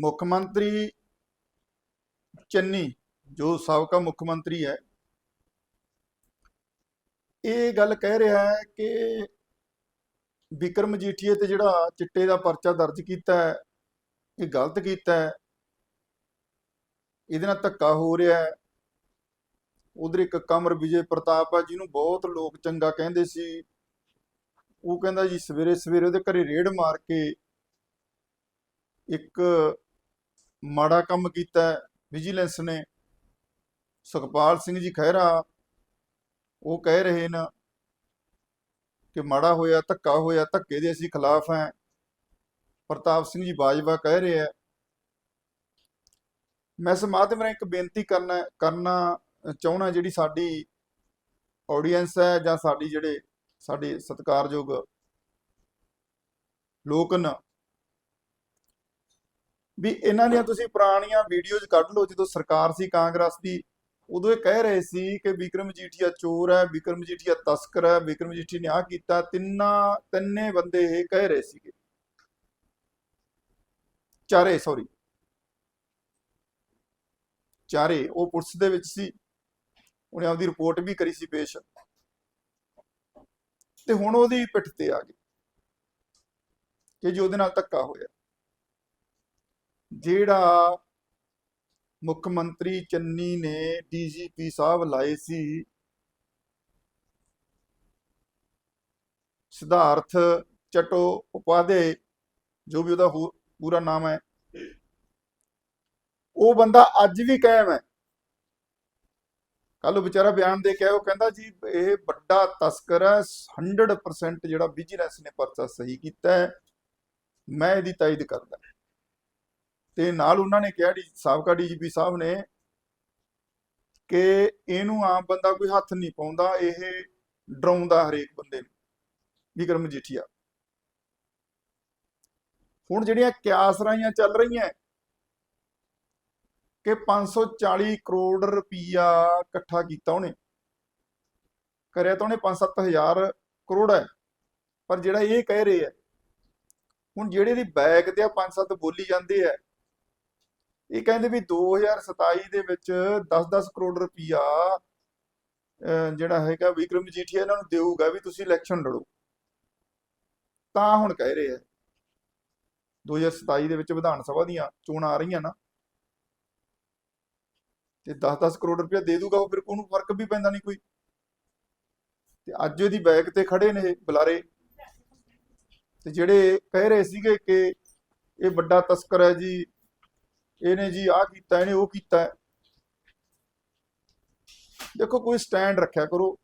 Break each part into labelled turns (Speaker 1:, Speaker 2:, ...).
Speaker 1: ਮੁੱਖ ਮੰਤਰੀ ਚੰਨੀ, ਜੋ ਸਾਬਕਾ ਮੁੱਖ ਮੰਤਰੀ ਹੈ, ਇਹ ਗੱਲ ਕਹਿ ਰਿਹਾ ਹੈ ਕਿ ਵਿਕਰਮ ਮਜੀਠੀਏ ਤੇ ਜਿਹੜਾ ਚਿੱਟੇ ਦਾ ਪਰਚਾ ਦਰਜ ਕੀਤਾ ਹੈ, ਇਹ ਗਲਤ ਕੀਤਾ ਹੈ। ਇਹਦੇ ਨਾਲ ਧੱਕਾ ਹੋ ਰਿਹਾ ਹੈ। ਉਧਰ ਇੱਕ ਕਮਰ ਵਿਜੇ ਪ੍ਰਤਾਪ ਆ, ਜਿਹਨੂੰ ਬਹੁਤ ਲੋਕ ਚੰਗਾ ਕਹਿੰਦੇ ਸੀ। ਉਹ ਕਹਿੰਦਾ ਜੀ ਸਵੇਰੇ ਸਵੇਰੇ ਉਹਦੇ ਘਰੇ ਰੇਡ ਮਾਰ ਕੇ ਇੱਕ ਮਾੜਾ ਕੰਮ ਕੀਤਾ ਵਿਜੀਲੈਂਸ ਨੇ। ਸੁਖਪਾਲ ਸਿੰਘ ਜੀ ਖਹਿਰਾ, ਉਹ ਕਹਿ ਰਹੇ ਨੇ ਕਿ ਮਾੜਾ ਹੋਇਆ, ਧੱਕਾ ਹੋਇਆ, ਧੱਕੇ ਦੇ ਅਸੀਂ ਖਿਲਾਫ ਹਾਂ। ਪ੍ਰਤਾਪ ਸਿੰਘ ਜੀ ਬਾਜਵਾ ਕਹਿ ਰਹੇ ਆ ਮੈਂ ਇਸ ਮਾਧਿਅਮ ਰਾਹੀਂ ਇੱਕ ਬੇਨਤੀ ਕਰਨਾ ਕਰਨਾ ਚਾਹਣਾ ਜਿਹੜੀ ਸਾਡੀ ਆਡੀਅנס ਹੈ ਜਾਂ ਸਾਡੀ ਜਿਹੜੇ, ਸਾਡੇ ਸਤਿਕਾਰਯੋਗ ਲੋਕ ਨੇ ਵੀ ਇਹਨਾਂ ਦੀਆਂ ਤੁਸੀਂ ਪੁਰਾਣੀਆਂ ਵੀਡੀਓਜ਼ ਕੱਢ ਲਓ, ਜਦੋਂ ਸਰਕਾਰ ਸੀ ਕਾਂਗਰਸ ਦੀ, ਉਦੋਂ ਇਹ ਕਹਿ ਰਹੇ ਸੀ ਕਿ ਵਿਕਰਮ ਜੀਠੀਆ ਚੋਰ ਹੈ, ਵਿਕਰਮ ਜੀਠੀਆ ਤਸਕਰ ਹੈ, ਵਿਕਰਮ ਜੀਠੀ ਨੇ ਆ ਕੀਤਾ, ਤਿੰਨਾਂ, ਤਿੰਨੇ ਬੰਦੇ ਇਹ ਕਹਿ ਰਹੇ ਸੀਗੇ। ਚਾਰੇ ਸੌਰੀ ਚਾਰੇ, ਉਹ ਪੁਲਿਸ ਦੇ ਵਿੱਚ ਸੀ। ਉਹਨੇ ਆਪਦੀ ਰਿਪੋਰਟ ਵੀ ਕਰੀ ਸੀ ਪੇਸ਼। ਤੇ ਹੁਣ ਉਹਦੀ ਪਿੱਠ ਤੇ ਆ ਗਈ, ਕਿ ਜੀ ਉਹਦੇ ਨਾਲ ਧੱਕਾ ਹੋਇਆ। ਜਿਹੜਾ ਮੁੱਖ ਮੰਤਰੀ ਚੰਨੀ ਨੇ ਡੀਜੀਪੀ ਸਾਹਿਬ ਲਾਏ ਸੀ, ਸਿਧਾਰਥ ਚਟੋ ਉਪਾਧੇ ਜੋ ਵੀ ਉਹਦਾ ਪੂਰਾ ਨਾਮ ਹੈ, ਉਹ ਬੰਦਾ ਅੱਜ ਵੀ ਕਾਇਮ ਹੈ। ਕੱਲ ਉਹ ਵਿਚਾਰਾ ਬਿਆਨ ਦੇ ਕੇ ਉਹ ਕਹਿੰਦਾ ਜੀ, ਇਹ ਵੱਡਾ ਤਸਕਰ ਹੈ 100% ਜਿਹੜਾ ਵਿਜੀਲੈਂਸ ਨੇ ਪਰਚਾ ਸਹੀ ਕੀਤਾ ਹੈ, ਮੈਂ ਇਹਦੀ ਤਾਇਦ ਕਰਦਾ। ਤੇ ਨਾਲ ਉਹਨਾਂ ਨੇ ਕਿਹਾ ਡੀ, ਸਾਬਕਾ ਡੀਜੀਪੀ ਸਾਹਿਬ ਨੇ ਕਿ ਇਹਨੂੰ ਆਮ ਬੰਦਾ ਕੋਈ ਹੱਥ ਨਹੀਂ ਪਾਉਂਦਾ, ਇਹ ਡਰਾਉਂਦਾ ਹਰੇਕ ਬੰਦੇ ਨੂੰ, ਵਿਕਰਮ ਮਜੀਠੀਆ ਹੁਣ ਜਿਹੜੀਆਂ ਕਿਆਸ ਰਾਈਆਂ ਚੱਲ ਰਹੀਆਂ, ਕਿ 540 ਕਰੋੜ ਰੁਪਈਆ ਇਕੱਠਾ ਕੀਤਾ ਉਹਨੇ, ਕਰਿਆ ਤਾਂ ਉਹਨੇ 5-7000 ਕਰੋੜ ਹੈ, ਪਰ ਜਿਹੜਾ ਇਹ ਕਹਿ ਰਹੇ ਆ ਹੁਣ ਜਿਹੜੇ ਦੀ ਬੈਕ ਤੇ ਆ 5-7 ਬੋਲੀ ਜਾਂਦੇ ਆ ਇਹ ਕਹਿੰਦੇ ਵੀ 2027 ਦੇ ਵਿੱਚ 10-10 ਕਰੋੜ ਰੁਪਇਆ ਜਿਹੜਾ ਹੈਗਾ ਵਿਕਰਮ ਮਜੀਠੀਆ ਇਹਨਾਂ ਨੂੰ ਦੇਊਗਾ ਵੀ ਤੁਸੀਂ ਇਲੈਕਸ਼ਨ ਲੜੋ। ਤਾਂ ਹੁਣ ਕਹਿ ਰਹੇ ਆ। 2027 ਦੇ ਵਿੱਚ ਵਿਧਾਨ ਸਭਾ ਦੀਆਂ ਚੋਣਾਂ ਆ ਰਹੀਆਂ ਨਾ। ਤੇ 10-10 ਕਰੋੜ ਰੁਪਇਆ ਦੇ ਦੂਗਾ ਉਹ, ਫਿਰ ਉਹਨੂੰ ਫ਼ਰਕ ਵੀ ਪੈਂਦਾ ਨਹੀਂ ਕੋਈ। ਤੇ ਅੱਜ ਉਹਦੀ ਬੈਕ ਤੇ ਖੜੇ ਨੇ ਬੁਲਾਰੇ। ਤੇ ਜਿਹੜੇ ਕਹਿ ਰਹੇ ਸੀਗੇ ਕਿ ਇਹ ਵੱਡਾ ਤਸਕਰ ਹੈ ਜੀ ਇਹਨੇ ਜੀ ਆਹ ਕੀਤਾ, ਇਹਨੇ ਉਹ ਕੀਤਾ। ਦੇਖੋ, ਕੋਈ ਸਟੈਂਡ ਰੱਖਿਆ ਕਰੋ।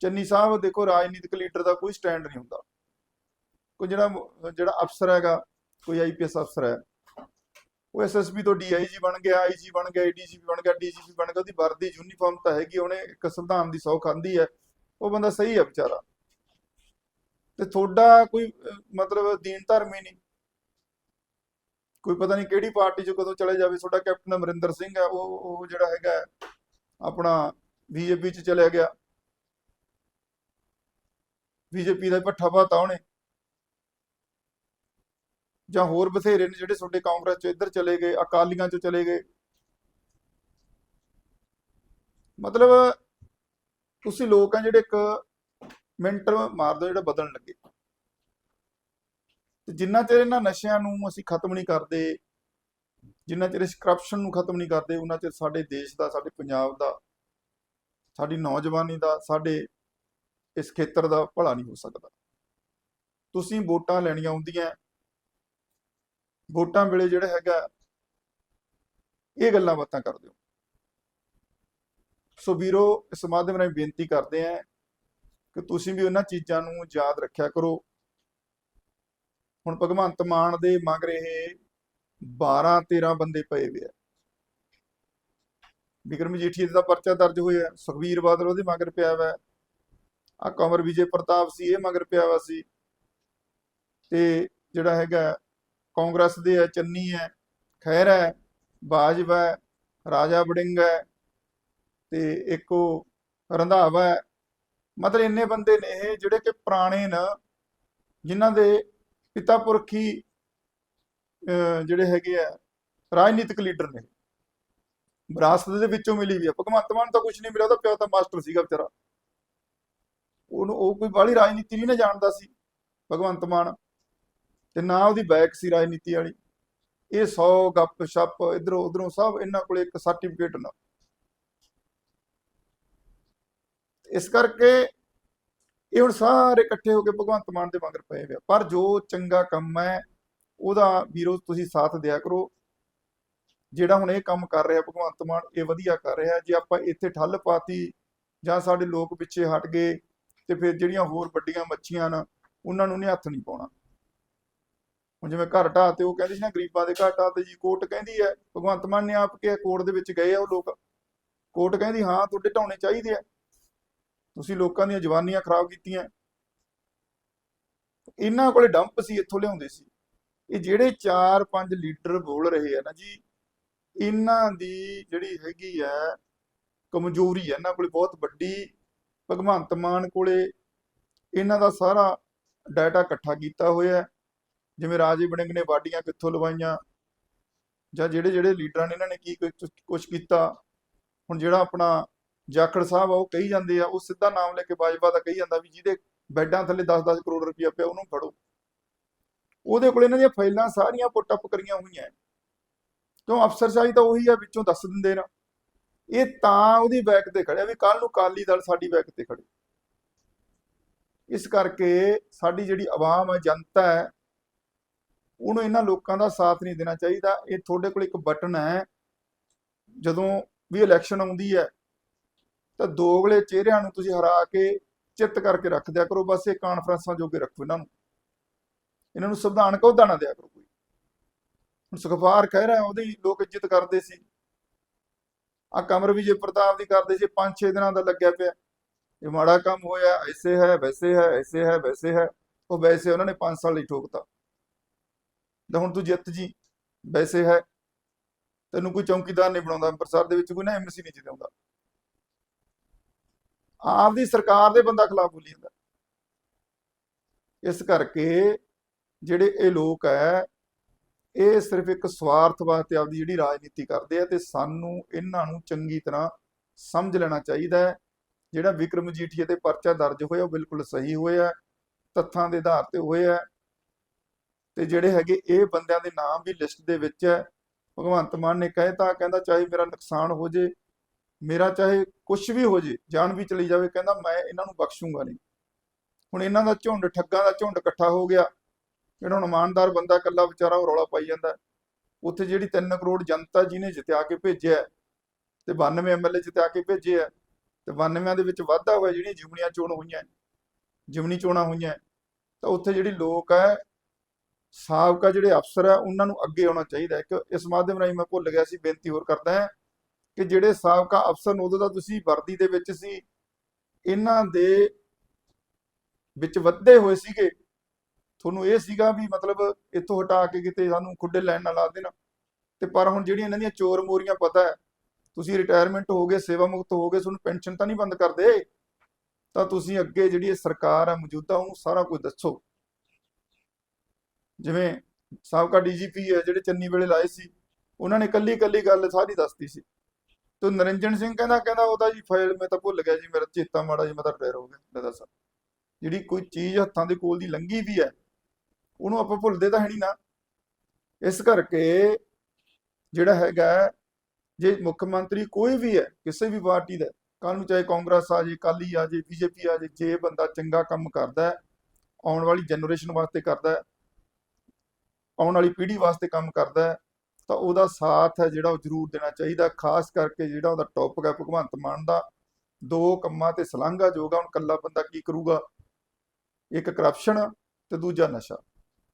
Speaker 1: ਚੰਨੀ ਸਾਹਿਬ, ਦੇਖੋ, ਰਾਜਨੀਤਿਕ ਲੀਡਰ ਦਾ ਕੋਈ ਸਟੈਂਡ ਨਹੀਂ ਹੁੰਦਾ। ਕੋਈ ਜਿਹੜਾ ਜਿਹੜਾ ਅਫਸਰ ਹੈਗਾ, ਕੋਈ ਆਈਪੀਐਸ ਅਫਸਰ ਹੈ। ਉਹ ਐਸਐਸਪੀ ਤੋਂ ਡੀਆਈਜੀ ਬਣ ਗਿਆ ਆਈਜੀ ਬਣ ਗਿਆ ਏਡੀਜੀਪੀ ਬਣ ਗਿਆ ਡੀਜੀਪੀ ਬਣ ਗਿਆ, ਉਹਦੀ ਵਰਦੀ ਯੂਨੀਫਾਰਮ ਤਾਂ ਹੈਗੀ, ਉਹਨੇ ਇੱਕ ਸੰਵਿਧਾਨ ਦੀ ਸੌ ਖਾਂਦੀ ਹੈ। ਉਹ ਬੰਦਾ ਸਹੀ ਹੈ ਵਿਚਾਰਾ। ਤੇ ਤੁਹਾਡਾ ਕੋਈ ਮਤਲਬ ਦੀਨ ਧਰਮ ਹੀ ਨਹੀਂ। ਕੋਈ ਪਤਾ ਨਹੀਂ ਕਿਹੜੀ ਪਾਰਟੀ 'ਚ ਕਦੋਂ ਚਲੇ ਜਾਵੇ, ਤੁਹਾਡਾ ਕੈਪਟਨ ਅਮਰਿੰਦਰ ਸਿੰਘ ਹੈ, ਉਹ ਉਹ ਜਿਹੜਾ ਹੈਗਾ ਆਪਣਾ ਬੀਜੇਪੀ 'ਚ ਚਲਿਆ ਗਿਆ। ਬੀਜੇਪੀ ਦਾ ਪੱਠਾ ਪਾਤਾ ਉਹਨੇ। ਜਾਂ ਹੋਰ ਬਥੇਰੇ ਨੇ ਜਿਹੜੇ ਤੁਹਾਡੇ ਕਾਂਗਰਸ 'ਚ ਇੱਧਰ ਚਲੇ ਗਏ, ਅਕਾਲੀਆਂ 'ਚ ਚਲੇ ਗਏ। ਮਤਲਬ ਤੁਸੀਂ ਲੋਕ ਆ ਜਿਹੜੇ ਇੱਕ ਮਿੰਟ ਮਾਰ ਦੋ ਜਿਹੜਾ ਬਦਲਣ ਲੱਗੇ। ਤੇ ਜਿੰਨਾ ਚਿਰ ਇਹਨਾਂ ਨਸ਼ਿਆਂ ਨੂੰ ਅਸੀਂ ਖਤਮ ਨਹੀਂ ਕਰਦੇ, ਜਿੰਨਾ ਚਿਰ ਇਸ ਕਰਪਸ਼ਨ ਨੂੰ ਖਤਮ ਨਹੀਂ ਕਰਦੇ ਉਹਨਾਂ ਚਿਰ ਸਾਡੇ ਦੇਸ਼ ਦਾ, ਸਾਡੇ ਪੰਜਾਬ ਦਾ, ਸਾਡੀ ਨੌਜਵਾਨੀ ਦਾ, ਸਾਡੇ ਇਸ ਖੇਤਰ ਦਾ ਭਲਾ ਨਹੀਂ ਹੋ ਸਕਦਾ। ਤੁਸੀਂ ਵੋਟਾਂ ਲੈਣੀਆਂ ਹੁੰਦੀਆਂ ਵੋਟਾਂ ਵੇਲੇ ਜਿਹੜਾ ਹੈਗਾ, ਇਹ ਗੱਲਾਂ ਬਾਤਾਂ ਕਰਦੇ ਹੋ। ਸੋ ਵੀਰੋ, ਇਸ ਮਾਧਿਅਮ ਰਾਹੀਂ ਬੇਨਤੀ ਕਰਦੇ ਆਂ ਕਿ ਤੁਸੀਂ ਵੀ ਉਹਨਾਂ ਚੀਜ਼ਾਂ ਨੂੰ ਯਾਦ ਰੱਖਿਆ ਕਰੋ। ਹੁਣ ਭਗਵੰਤ ਮਾਨ ਦੇ ਮਗਰ ਇਹ 12 13 ਬੰਦੇ ਪਏ ਹੋਏ ਆ। ਵਿਕਰਮ ਮਜੀਠੀਆ ਦਾ ਪਰਚਾ ਦਰਜ ਹੋਇਆ ਸੁਖਵੀਰ ਬਾਦਲ ਉਹਦੇ ਮਗਰ ਪਿਆ ਹੋਇਆ ਆ ਕਮਰ ਵਿਜੇ ਪ੍ਰਤਾਪ ਸੀ, ਇਹ ਮਗਰ ਪਿਆ ਹੋਇਆ ਸੀ। ਤੇ ਜਿਹੜਾ ਹੈਗਾ ਕਾਂਗਰਸ ਦੇ ਹੈ ਚੰਨੀ ਹੈ ਖੈਰ ਹੈ, ਬਾਜਵਾ ਰਾਜਾ ਬੜਿੰਗ ਹੈ, ਤੇ ਇੱਕ ਉਹ ਰੰਧਾਵਾ ਹੈ। ਮਤਲਬ ਇੰਨੇ ਬੰਦੇ ਨੇ ਇਹ ਜਿਹੜੇ ਕਿ ਪੁਰਾਣੇ ਨਾ, ਜਿਨ੍ਹਾਂ ਦੇ ਪਿਤਾ ਪੁਰਖੀ ਜਿਹੜੇ ਹੈਗੇ ਆ, ਰਾਜਨੀਤਿਕ ਲੀਡਰ ਨੇ। ਵਿਰਾਸਤ ਦੇ ਵਿੱਚੋਂ ਮਿਲੀ ਵੀ ਆ। ਭਗਵੰਤ ਮਾਨ ਤਾਂ ਕੁਝ ਨਹੀਂ ਮਿਲਿਆ, ਉਹਦਾ ਪਿਓ ਤਾਂ ਮਾਸਟਰ ਸੀਗਾ ਵਿਚਾਰਾ। ਉਹਨੂੰ, ਉਹ ਕੋਈ ਬਾਹਲੀ ਰਾਜਨੀਤੀ ਨਹੀਂ ਨਾ ਜਾਣਦਾ ਸੀ, ਭਗਵੰਤ ਮਾਨ। ਤੇ ਨਾ ਉਹਦੀ ਬੈਕ ਸੀ ਰਾਜਨੀਤੀ ਵਾਲੀ। ਇਹ 100 ਗੱਪ ਛੱਪ ਇਧਰੋਂ ਉਧਰੋਂ ਸਭ ਇਹਨਾਂ ਕੋਲੇ ਇੱਕ ਸਰਟੀਫਿਕੇਟ ਨਾ ਇਸ ਕਰਕੇ ਇਹ ਹੁਣ ਸਾਰੇ ਇਕੱਠੇ ਹੋ ਕੇ ਭਗਵੰਤ ਮਾਨ ਦੇ ਮਗਰ ਪਏ ਹੋਏ ਪਰ ਜੋ ਚੰਗਾ ਕੰਮ ਹੈ, ਉਹਦਾ ਵੀਰੋ ਤੁਸੀਂ ਸਾਥ ਦਿਆ ਕਰੋ। ਜਿਹੜਾ ਹੁਣ ਇਹ ਕੰਮ ਕਰ ਰਿਹਾ ਭਗਵੰਤ ਮਾਨ, ਇਹ ਵਧੀਆ ਕਰ ਰਿਹਾ। ਜੇ ਆਪਾਂ ਇੱਥੇ ਠੱਲ ਪਾਤੀ ਜਾਂ ਸਾਡੇ ਲੋਕ ਪਿੱਛੇ ਹਟ ਗਏ ਤੇ ਫਿਰ ਜਿਹੜੀਆਂ ਹੋਰ ਵੱਡੀਆਂ ਮੱਛੀਆਂ ਨਾ, ਉਹਨਾਂ ਨੂੰ ਨਹੀਂ ਹੱਥ ਨਹੀਂ ਪਾਉਣਾ। ਹੁਣ ਜਿਵੇਂ ਘਰ ਢਾਹ ਤੇ ਉਹ ਕਹਿੰਦੀ ਸੀ ਨਾ, ਗਰੀਬਾਂ ਦੇ ਘਰ ਢਾਹ ਤੇ ਜੀ, ਕੋਰਟ ਕਹਿੰਦੀ ਹੈ, ਭਗਵੰਤ ਮਾਨ ਨੇ ਆਪ ਕੇ ਕੋਰਟ ਦੇ ਵਿੱਚ ਗਏ ਆ ਉਹ ਲੋਕ। ਕੋਰਟ ਕਹਿੰਦੀ, ਹਾਂ, ਤੁਹਾਡੇ ਢਾਉਣੇ ਚਾਹੀਦੇ ਆ। ਤੁਸੀਂ ਲੋਕਾਂ ਦੀਆਂ ਜਵਾਨੀਆਂ ਖਰਾਬ ਕੀਤੀਆਂ। ਇਹਨਾਂ ਕੋਲੇ ਡੰਪ ਸੀ, ਇੱਥੋਂ ਲਿਆਉਂਦੇ ਸੀ। ਇਹ ਜਿਹੜੇ 4-5 ਲੀਡਰ ਬੋਲ ਰਹੇ ਆ ਨਾ ਜੀ, ਇਹਨਾਂ ਦੀ ਜਿਹੜੀ ਹੈਗੀ ਆ, ਕਮਜ਼ੋਰੀ ਹੈ ਇਹਨਾਂ ਕੋਲੇ ਬਹੁਤ ਵੱਡੀ। ਭਗਵੰਤ ਮਾਨ ਕੋਲੇ ਇਹਨਾਂ ਦਾ ਸਾਰਾ ਡਾਟਾ ਇਕੱਠਾ ਕੀਤਾ ਹੋਇਆ। ਜਿਵੇਂ ਰਾਜੇ ਵੜਿੰਗ ਨੇ ਵਾਡੀਆਂ ਕਿੱਥੋਂ ਲਵਾਈਆਂ? ਜਾਂ ਜਿਹੜੇ ਜਿਹੜੇ ਲੀਡਰਾਂ ਨੇ ਇਹਨਾਂ ਨੇ ਕੀ ਕੁਝ ਕੀਤਾ? ਹੁਣ ਜਿਹੜਾ ਆਪਣਾ ਜਾਖੜ ਸਾਹਿਬ ਆ, ਉਹ ਕਹੀ ਜਾਂਦੇ ਆ, ਉਹ ਸਿੱਧਾ ਨਾਮ ਲੈ ਕੇ ਬਾਜਵਾ ਦਾ ਕਹੀ ਜਾਂਦਾ ਵੀ ਜਿਹਦੇ ਬੈੱਡਾਂ ਥੱਲੇ 10-10 ਕਰੋੜ ਰੁਪਇਆ ਪਿਆ, ਉਹਨੂੰ ਫੜੋ। ਉਹਦੇ ਕੋਲ ਇਹਨਾਂ ਦੀਆਂ ਫਾਈਲਾਂ ਸਾਰੀਆਂ ਪੁੱਟ ਅਪ ਕਰੀਆਂ ਹੋਈਆਂ। ਕਿਉਂ? ਅਫਸਰਸ਼ਾਹੀ ਤਾਂ ਉਹੀ ਆ, ਵਿੱਚੋਂ ਦੱਸ ਦਿੰਦੇ ਨਾ। ਇਹ ਤਾਂ ਉਹਦੀ ਬੈਕ ਤੇ ਖੜਿਆ ਵੀ ਕੱਲ ਨੂੰ ਕਾਲੀ ਦਲ ਸਾਡੀ ਬੈਕ ਤੇ ਖੜੇ। ਇਸ ਕਰਕੇ ਸਾਡੀ ਜਿਹੜੀ ਆਵਾਮ ਹੈ ਜਨਤਾ ਹੈ, ਉਹਨੂੰ ਇਹਨਾਂ ਲੋਕਾਂ ਦਾ ਸਾਥ ਨਹੀਂ ਦੇਣਾ ਚਾਹੀਦਾ। ਇਹ ਤੁਹਾਡੇ ਕੋਲ ਇੱਕ ਬਟਨ ਹੈ। ਜਦੋਂ ਵੀ ਇਲੈਕਸ਼ਨ ਆਉਂਦੀ ਹੈ ਤਾਂ ਦੋਗਲੇ ਚਿਹਰਿਆਂ ਨੂੰ ਤੁਸੀਂ ਹਰਾ ਕੇ ਚਿੱਤ ਕਰਕੇ ਰੱਖ ਦਿਆ ਕਰੋ, ਬਸ ਇਹ ਕਾਨਫਰੰਸਾਂ ਜੋਗੇ ਰੱਖੋ ਇਹਨਾਂ ਨੂੰ। ਇਹਨਾਂ ਨੂੰ ਸੰਵਿਧਾਨ ਕਹੋਦਾ ਨਾ ਦਿਆ ਕਰੋ ਕੋਈ। ਹੁਣ ਸੁਖਪਾਲ ਕਹਿ ਰਿਹਾ, ਉਹਦੀ ਲੋਕ ਇੱਜ਼ਤ ਕਰਦੇ ਸੀ। ਆ ਕਮਰ ਵਿਜੇ ਪ੍ਰਤਾਪ ਦੀ ਕਰਦੇ ਸੀ 5-6 ਦਿਨਾਂ ਦਾ ਲੱਗਿਆ ਪਿਆ। ਇਹ ਮਾੜਾ ਕੰਮ ਹੋਇਆ, ਐਸੇ ਹੈ, ਵੈਸੇ ਹੈ, ਐਸੇ ਹੈ, ਵੈਸੇ ਹੈ। ਉਹ ਵੈਸੇ ਉਹਨਾਂ ਨੇ 5 ਸਾਲ ਲਈ ਠੋਕਤਾ। ਤੇ ਹੁਣ ਤੂੰ ਜਿੱਤ ਜੀ, ਵੈਸੇ ਹੈ। ਤੈਨੂੰ ਕੋਈ ਚੌਕੀਦਾਰ ਨਹੀਂ ਬਣਾਉਂਦਾ, ਅੰਮ੍ਰਿਤਸਰ ਦੇ ਵਿੱਚ ਕੋਈ ਨਾ ਐਮਸੀ ਨਹੀਂ ਜਿਤਾਉਂਦਾ। ਆਪਦੀ ਸਰਕਾਰ ਦੇ ਬੰਦਾ ਖਿਲਾਫ ਬੋਲੀ ਜਾਂਦਾ। ਇਸ ਕਰਕੇ ਜਿਹੜੇ ਇਹ ਲੋਕ ਹੈ ਇਹ ਸਿਰਫ ਇੱਕ ਸਵਾਰਥ ਵਾਸਤੇ ਆਪਦੀ ਜਿਹੜੀ ਰਾਜਨੀਤੀ ਕਰਦੇ ਆ ਤੇ ਸਾਨੂੰ ਇਹਨਾਂ ਨੂੰ ਚੰਗੀ ਤਰ੍ਹਾਂ ਸਮਝ ਲੈਣਾ ਚਾਹੀਦਾ ਹੈ ਜਿਹੜਾ ਵਿਕਰਮ ਜੀਠੀਏ ਤੇ ਪਰਚਾ ਦਰਜ ਹੋਇਆ, ਉਹ ਬਿਲਕੁਲ ਸਹੀ ਹੋਇਆ, ਤੱਥਾਂ ਦੇ ਆਧਾਰ ਤੇ ਹੋਇਆ ਤੇ ਜਿਹੜੇ ਹੈਗੇ ਇਹ ਬੰਦਿਆਂ ਦੇ ਨਾਮ ਵੀ ਲਿਸਟ ਦੇ ਵਿੱਚ ਹੈ ਭਗਵੰਤ ਮਾਨ ਨੇ ਕਹਿਤਾ ਕਹਿੰਦਾ ਚਾਹੇ ਮੇਰਾ ਨੁਕਸਾਨ ਹੋ ਜੇ ਮੇਰਾ ਚਾਹੇ ਕੁਝ ਵੀ ਹੋ ਜੇ, ਜਾਨ ਵੀ ਚਲੀ ਜਾਵੇ, ਕਹਿੰਦਾ ਮੈਂ ਇਹਨਾਂ ਨੂੰ ਬਖਸ਼ੂਗਾ ਨਹੀਂ। ਹੁਣ ਇਹਨਾਂ ਦਾ ਝੁੰਡ, ਠੱਗਾਂ ਦਾ ਝੁੰਡ ਇਕੱਠਾ ਹੋ ਗਿਆ। ਜਿਹੜਾ ਹੁਣ ਇਮਾਨਦਾਰ ਬੰਦਾ ਇਕੱਲਾ ਵਿਚਾਰਾ ਉਹ ਰੌਲਾ ਪਾਈ ਜਾਂਦਾ। ਉੱਥੇ ਜਿਹੜੀ 3 ਕਰੋੜ ਜਨਤਾ ਜਿਹਨੇ ਜਿਤਿਆ ਕੇ ਭੇਜਿਆ ਤੇ 92 ਐਮਐਲਏ ਜਿਤਿਆ ਕੇ ਭੇਜੇ ਆ ਤੇ 92 ਦੇ ਵਿੱਚ ਵਾਧਾ ਹੋਇਆ, ਜਿਹੜੀਆਂ ਜਿਮਨੀਆਂ ਚੋਣ ਹੋਈਆਂ ਜਿਮਨੀ ਚੋਣਾਂ ਹੋਈਆਂ ਤਾਂ ਉੱਥੇ ਜਿਹੜੀ ਲੋਕ ਹੈ, ਸਾਬਕਾ ਜਿਹੜੇ ਅਫਸਰ ਹੈ, ਉਹਨਾਂ ਨੂੰ ਅੱਗੇ ਆਉਣਾ ਚਾਹੀਦਾ ਇੱਕ ਇਸ ਮਾਧਿਅਮ ਰਾਹੀਂ ਮੈਂ ਭੁੱਲ ਗਿਆ ਸੀ, ਬੇਨਤੀ ਹੋਰ ਕਰਦਾ ਹਾਂ। ਕਿ ਜਿਹੜੇ ਸਾਬਕਾ ਅਫਸਰ ਨੂੰ ਉਦੋਂ ਦਾ ਤੁਸੀਂ ਵਰਦੀ ਦੇ ਵਿੱਚ ਸੀ, ਇਹਨਾਂ ਦੇ ਵਿੱਚ ਵੱਧੇ ਹੋਏ ਸੀਗੇ। ਤੁਹਾਨੂੰ ਇਹ ਸੀਗਾ ਵੀ ਮਤਲਬ ਇੱਥੋਂ ਹਟਾ ਕੇ ਕਿਤੇ ਸਾਨੂੰ ਖੁੱਡੇ ਲੈਣ ਨਾਲ ਲਾ ਦੇਣਾ। ਤੇ ਪਰ ਹੁਣ ਜਿਹੜੀਆਂ ਇਹਨਾਂ ਦੀਆਂ ਚੋਰ ਮੋਰੀਆਂ ਪਤਾ ਹੈ, ਤੁਸੀਂ ਰਿਟਾਇਰਮੈਂਟ ਹੋ ਗਏ, ਸੇਵਾ ਮੁਕਤ ਹੋ ਗਏ, ਤੁਹਾਨੂੰ ਪੈਨਸ਼ਨ ਤਾਂ ਨਹੀਂ ਬੰਦ ਕਰਦੇ? ਤਾਂ ਤੁਸੀਂ ਅੱਗੇ ਜਿਹੜੀ ਇਹ ਸਰਕਾਰ ਆ ਮੌਜੂਦਾ, ਉਹਨੂੰ ਸਾਰਾ ਕੁਝ ਦੱਸੋ। ਜਿਵੇਂ ਸਾਬਕਾ ਡੀਜੀਪੀ ਹੈ, ਜਿਹੜੇ ਚੰਨੀ ਵੇਲੇ ਲਾਏ ਸੀ, ਉਹਨਾਂ ਨੇ ਕੱਲੀ ਕੱਲੀ ਗੱਲ ਸਾਰੀ ਦੱਸਤੀ ਸੀ। ਤੇ ਨਰਿੰਜਨ ਸਿੰਘ ਕਹਿੰਦਾ ਕਹਿੰਦਾ ਉਹਦਾ ਜੀ ਫਾਈਲ ਮੈਂ ਤਾਂ ਭੁੱਲ ਗਿਆ ਜੀ, ਮੇਰਾ ਚੇਤਾ ਮਾੜਾ ਜੀ ਮੈਂ ਤਾਂ ਰਿਟਾਇਰ ਹੋ ਗਿਆ ਲੈ ਦੱਸ। ਜਿਹੜੀ ਕੋਈ ਚੀਜ਼ ਹੱਥਾਂ ਦੇ ਕੋਲ ਦੀ ਲੰਗੀ ਵੀ ਹੈ, ਉਹਨੂੰ ਆਪਾਂ ਭੁੱਲਦੇ ਤਾਂ ਹੈ ਨਹੀਂ ਨਾ। ਇਸ ਕਰਕੇ ਜਿਹੜਾ ਹੈਗਾ, ਜੇ ਮੁੱਖ ਮੰਤਰੀ ਕੋਈ ਵੀ ਹੈ, ਕਿਸੇ ਵੀ ਪਾਰਟੀ ਦਾ ਕੱਲ ਨੂੰ ਚਾਹੇ ਕਾਂਗਰਸ ਆ ਜੇ ਕਾਲੀ ਆ ਜੇ ਬੀਜੇਪੀ ਆ ਜੇ ਜੇ ਬੰਦਾ ਚੰਗਾ ਕੰਮ ਕਰਦਾ ਹੈ, ਆਉਣ ਵਾਲੀ ਜਨਰੇਸ਼ਨ ਵਾਸਤੇ ਕਰਦਾ ਹੈ, ਆਉਣ ਵਾਲੀ ਪੀੜ੍ਹੀ ਵਾਸਤੇ ਕੰਮ ਕਰਦਾ ਹੈ ਤਾਂ ਉਹਦਾ ਸਾਥ ਹੈ ਜਿਹੜਾ ਉਹ ਜ਼ਰੂਰ ਦੇਣਾ ਚਾਹੀਦਾ ਖਾਸ ਕਰਕੇ ਜਿਹੜਾ ਉਹਦਾ ਟੌਪਿਕ ਹੈ ਭਗਵੰਤ ਮਾਨ ਦਾ। ਦੋ ਕੰਮਾਂ ਤੇ ਸਲਾਂਘਾ ਜੋਗਾ ਹੁਣ ਕੱਲਾ ਬੰਦਾ ਕੀ ਕਰੂਗਾ? ਇੱਕ ਕਰਪਸ਼ਨ ਤੇ ਦੂਜਾ ਨਸ਼ਾ।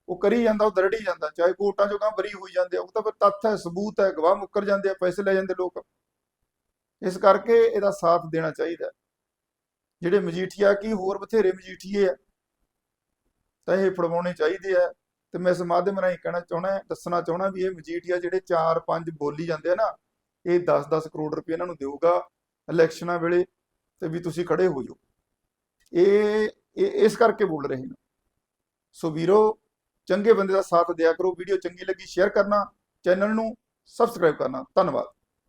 Speaker 1: ਉਹ ਕਰੀ ਜਾਂਦਾ ਉਹ ਦਰੜੀ ਜਾਂਦਾ ਚਾਹੇ ਕੋਰਟਾਂ ਚੋਂ ਕਾਂ ਬਰੀ ਹੋਈ ਜਾਂਦੇ ਆ, ਉਹ ਤਾਂ ਫਿਰ ਤੱਥ ਹੈ ਸਬੂਤ ਹੈ ਗਵਾਹ ਮੁੱਕਰ ਜਾਂਦੇ ਆ ਪੈਸੇ ਲੈ ਜਾਂਦੇ ਲੋਕ। ਇਸ ਕਰਕੇ ਇਹਦਾ ਸਾਥ ਦੇਣਾ ਚਾਹੀਦਾ ਜਿਹੜੇ ਮਜੀਠੀਆ ਕੀ ਹੋਰ ਬਥੇਰੇ ਮਜੀਠੀਏ ਆ ਤਾਂ ਇਹ ਫੜਵਾਉਣੇ ਚਾਹੀਦੇ ਆ। ਤੇ ਮੈਂ ਇਸ ਮਾਧਿਅਮ ਰਾਹੀਂ ਕਹਿਣਾ ਚਾਹਣਾ ਦੱਸਣਾ ਚਾਹਣਾ ਵੀ ਇਹ ਮਜੀਠੀਆ ਜਿਹੜੇ 4-5 ਬੋਲੀ ਜਾਂਦੇ ਆ ਨਾ, ਇਹ 10-10 ਕਰੋੜ ਰੁਪਏ ਇਹਨਾਂ ਨੂੰ ਦੇਊਗਾ ਇਲੈਕਸ਼ਨਾਂ ਵੇਲੇ ਤੇ ਵੀ ਤੁਸੀਂ ਖੜੇ ਹੋ ਜਾਓ। ਇਹ ਇਹ, ਇਸ ਕਰਕੇ ਬੋਲ ਰਹੇ ਨੇ। ਸੋ ਵੀਰੋ, ਚੰਗੇ ਬੰਦੇ ਦਾ ਸਾਥ ਦਿਆ ਕਰੋ, ਵੀਡੀਓ ਚੰਗੀ ਲੱਗੀ, ਸ਼ੇਅਰ ਕਰਨਾ, ਚੈਨਲ ਨੂੰ ਸਬਸਕ੍ਰਾਈਬ ਕਰਨਾ। ਧੰਨਵਾਦ।